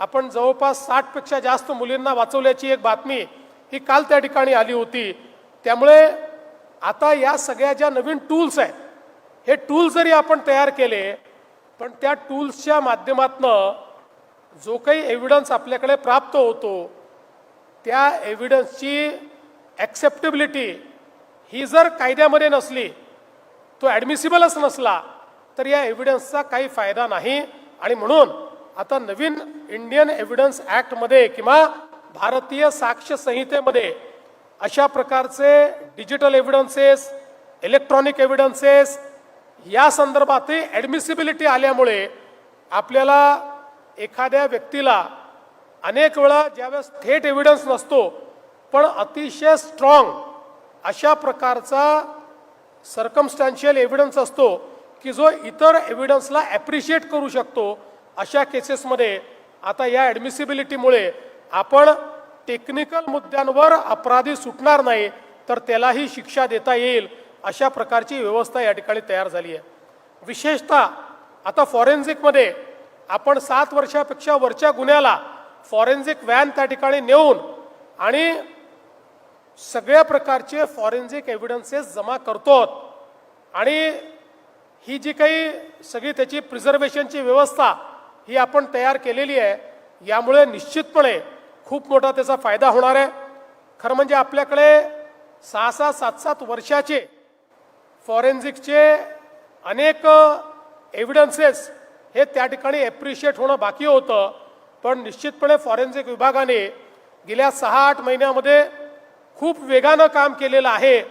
आपण जवळपास साठपेक्षा जास्त मुलींना वाचवल्याची एक बातमी ही काल त्या ठिकाणी आली होती. त्यामुळे आता या सगळ्या ज्या नवीन टूल्स आहेत हे टूल जरी आपण तयार केले पण त्या टूल्सच्या माध्यमातनं जो काही एव्हिडन्स आपल्याकडे प्राप्त होतो त्या एव्हिडन्सची ॲक्सेप्टेबिलिटी ही जर कायद्यामध्ये नसली तो ॲडमिसिबलच नसला तर या एव्हिडन्सचा काही फायदा नाही. आणि म्हणून आता नवीन इंडियन एव्हिडन्स ॲक्टमध्ये किंवा भारतीय साक्ष संहितेमध्ये अशा प्रकारचे डिजिटल एव्हिडन्सेस इलेक्ट्रॉनिक एव्हिडन्सेस या संदर्भातही ॲडमिसिबिलिटी आल्यामुळे आपल्याला एखाद्या व्यक्तीला अनेक वेळा ज्यावेळेस थेट एव्हिडन्स नसतो पण अतिशय स्ट्रॉंग अशा प्रकारचा सरकमस्टॅन्शियल एव्हिडन्स असतो की जो इतर एव्हिडन्सला ॲप्रिशिएट करू शकतो अशा केसेसमध्ये आता या ॲडमिसिबिलिटीमुळे आपण टेक्निकल मुद्द्यांवर अपराधी सुटणार नाही तर त्यालाही शिक्षा देता येईल अशा प्रकारची व्यवस्था या ठिकाणी तयार झाली आहे. विशेषतः आता फॉरेन्सिकमध्ये आपण सात वर्षापेक्षा वरच्या गुन्ह्याला फॉरेन्सिक व्हॅन त्या ठिकाणी नेऊन आणि सगळ्या प्रकारचे फॉरेन्सिक एव्हिडन्सेस जमा करतो आणि ही जी काही सगळी त्याची प्रिझर्वेशनची व्यवस्था ही आपण तयार केलेली आहे. यामुळे निश्चितपणे खूप मोठा त्याचा फायदा होणार आहे. खरं म्हणजे आपल्याकडे सहा सहा सात सात वर्षाचे फॉरेन्सिकचे अनेक एव्हिडन्सेस हे त्या ठिकाणी ॲप्रिशिएट होणं बाकी होतं. पण निश्चितपणे फॉरेन्सिक विभागाने गेल्या सहा आठ महिन्यामध्ये खूप वेगानं काम केलेलं आहे.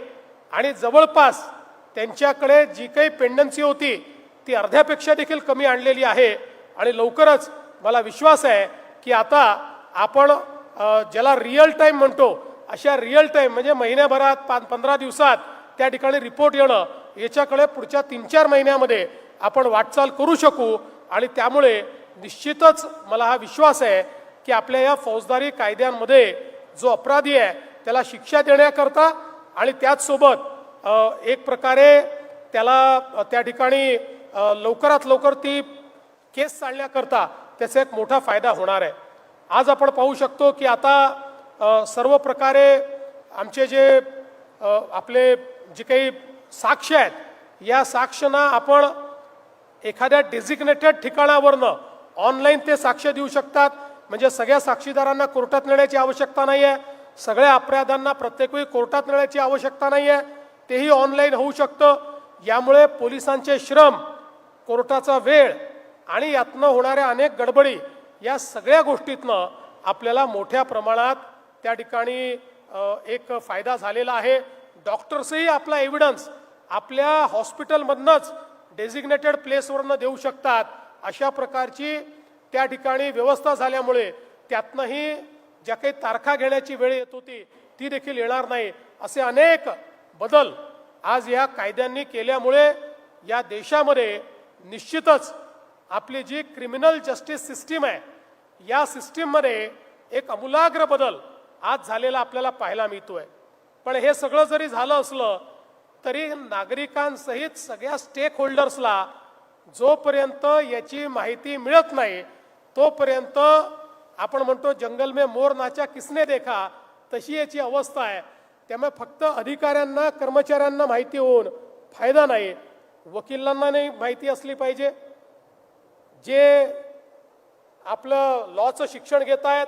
आणि जवळपास त्यांच्याकडे जी काही पेंडन्सी होती ती अर्ध्यापेक्षा देखील कमी आणलेली आहे. आणि लवकरच मला विश्वास आहे की आता आपण ज्याला रिअल टाईम म्हणतो अशा रिअल टाईम म्हणजे महिन्याभरात पाच पंधरा दिवसात त्या ठिकाणी रिपोर्ट येणं याच्याकडे पुढच्या तीन चार महिन्यामध्ये आपण वाटचाल करू शकू. आणि त्यामुळे निश्चितच मला हा विश्वास आहे की आपल्या या फौजदारी कायद्यांमध्ये जो अपराधी आहे त्याला शिक्षा देण्याकरता आणि त्याचसोबत एक प्रकारे त्याला त्या ठिकाणी लवकरात लवकर ती केस चालण्याकरता त्याचा एक मोठा फायदा होणार आहे. आज आपण पाहू शकतो की आता सर्व प्रकारे आमचे जे आपले जे काही साक्ष आहेत या साक्षना आपण एखाद्या डेझिग्नेटेड ठिकाणावरनं ऑनलाईन ते साक्ष देऊ शकतात. म्हणजे सगळ्या साक्षीदारांना कोर्टात नेण्याची आवश्यकता नाही आहे सगळ्या अपराधांना प्रत्येक वेळी कोर्टात नेण्याची आवश्यकता नाही आहे तेही ऑनलाईन होऊ शकतं. यामुळे पोलिसांचे श्रम कोर्टाचा वेळ आणि यातनं होणाऱ्या अनेक गडबडी या सगळ्या गोष्टीतनं आपल्याला मोठ्या प्रमाणात त्या ठिकाणी एक फायदा झालेला आहे. डॉक्टर्सही आपला एव्हिडन्स आपल्या हॉस्पिटलमधनंच डेझिग्नेटेड प्लेसवरनं देऊ शकतात. अशा प्रकारची त्या ठिकाणी व्यवस्था झाल्यामुळे त्यातनंही ज्या काही तारखा घेण्याची वेळ येत होती ती देखील येणार नाही. असे अनेक बदल आज या कायद्यांनी केल्यामुळे या देशामध्ये निश्चितच आपली जी क्रिमिनल जस्टिस सिस्टीम आहे या सिस्टीममध्ये एक अमूलाग्र बदल आज झालेला आपल्याला पाहायला मिळतोय. पण हे सगळं जरी झालं असलं तरी नागरिकांसहित सगळ्या स्टेक होल्डर्सला जोपर्यंत याची माहिती मिळत नाही तोपर्यंत आपण म्हणतो जंगल में मोर नाचा किसने देखा तशी याची अवस्था आहे. त्यामुळे फक्त अधिकाऱ्यांना कर्मचाऱ्यांना माहिती होऊन फायदा नाही. वकिलांना नाही माहिती असली पाहिजे. जे आपलं लॉचं शिक्षण घेत आहेत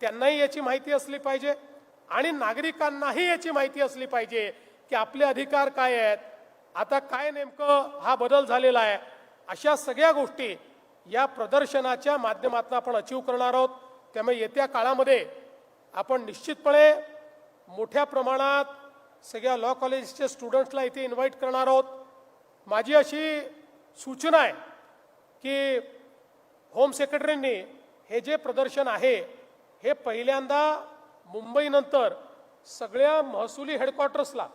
त्यांनाही याची माहिती असली पाहिजे आणि नागरिकांनाही याची माहिती असली पाहिजे की आपले अधिकार काय आहेत आता काय नेमकं हा बदल झालेला आहे अशा सगळ्या गोष्टी या प्रदर्शनाच्या माध्यमातून आपण अचीव करणार आहोत. त्यामुळे येत्या काळामध्ये आपण निश्चितपणे मोठ्या प्रमाणात सगळ्या लॉ कॉलेजच्या स्टुडंट्सला इथे इन्व्हाइट करणार आहोत. माझी अशी सूचना आहे की होम सेक्रेटरींनी हे जे प्रदर्शन आहे हे पहिल्यांदा मुंबईनंतर सगळ्या महसुली हेडक्वार्टर्सला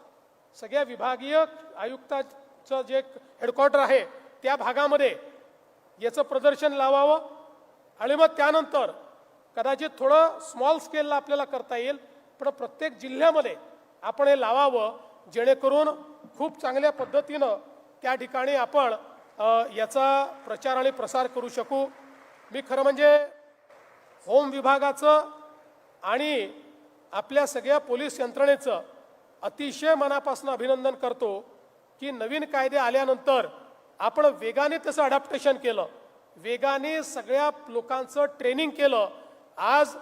सगळ्या विभागीय आयुक्ताचं जे हेडक्वार्टर आहे त्या भागामध्ये याचं प्रदर्शन लावावं आणि मग त्यानंतर कदाचित थोडं स्मॉल स्केलला आपल्याला करता येईल पण प्रत्येक जिल्ह्यामध्ये आपण हे लावावं जेणेकरून खूप चांगल्या पद्धतीनं त्या ठिकाणी आपण याचा प्रचार आणि प्रसार करू शकू. मी खरं म्हणजे होम विभागाचं आणि आपल्या सगळ्या पोलीस यंत्रणेचं अतिशय मनापासून अभिनंदन करतो की नवीन कायदे आल्यानंतर आपण वेगाने त्याचं अडॅप्टेशन केलं. वेगाने सगळ्या लोकांचं ट्रेनिंग केलं. आज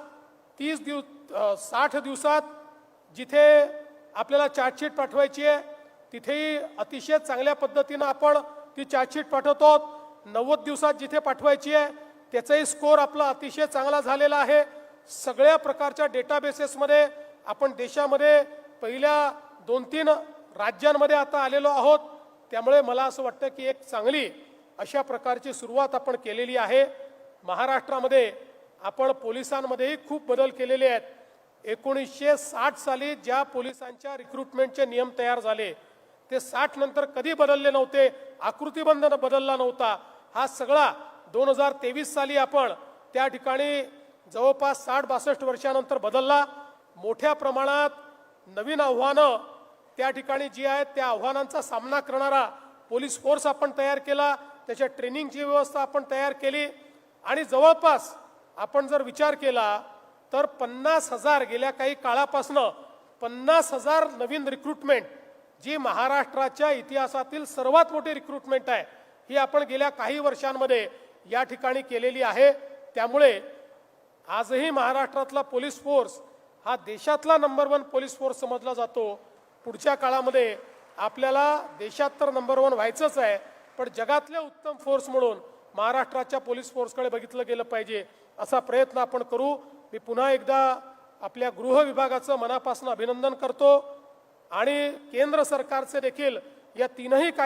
तीस दिवस साठ दिवसात जिथे आपल्याला चार्जशीट पाठवायची आहे तिथेही अतिशय चांगल्या पद्धतीनं आपण ती चार्जशीट पाठवतो नव्वद दिवसात जिथे पाठवायची आहे त्याचाही स्कोर आपला अतिशय चांगला झालेला आहे. सगळ्या प्रकारच्या डेटाबेसेसमध्ये आपण देशामध्ये पहिल्या दोन तीन राज्यांमध्ये आता आलेलो आहोत. त्यामुळे मला असं वाटतं की एक चांगली अशा प्रकारची सुरुवात आपण केलेली आहे. महाराष्ट्रामध्ये आपण पोलिसांमध्येही खूप बदल केलेले आहेत. एकोणीसशे साठ साली ज्या पोलिसांच्या रिक्रुटमेंटचे नियम तयार झाले ते साठ नंतर कधी बदलले नव्हते आकृतीबंध बदलला नव्हता. हा सगळा दोन हजार तेवीस साली आपण त्या ठिकाणी जवळपास साठ बासष्ट वर्षानंतर बदलला. मोठ्या प्रमाणात नवीन आव्हानं त्या ठिकाणी जी आहेत त्या आव्हानांचा सामना करणारा पोलीस फोर्स आपण तयार केला. त्याच्या ट्रेनिंगची व्यवस्था आपण तयार केली. आणि जवळपास आपण जर विचार केला तर पन्नास हजार गेल्या काही काळापासनं पन्नास हजार नवीन रिक्रुटमेंट जी महाराष्ट्राच्या इतिहासातील सर्वात मोठी रिक्रुटमेंट आहे ही आपण गेल्या काही वर्षांमध्ये या ठिकाणी केलेली आहे. त्यामुळे आजही महाराष्ट्रातला पोलीस फोर्स हा देशातला नंबर वन पोलीस फोर्स समजला जातो. पुढच्या काळामध्ये आपल्याला देशात तर नंबर वन व्हायचंच आहे पण जगातल्या उत्तम फोर्स म्हणून महाराष्ट्राच्या पोलीस फोर्सकडे बघितलं गेलं पाहिजे असा प्रयत्न आपण करू. मी पुन्हा एकदा आपल्या गृह विभागाचं मनापासून अभिनंदन करतो. आणि केंद्र सरकारचे देखील या तीनही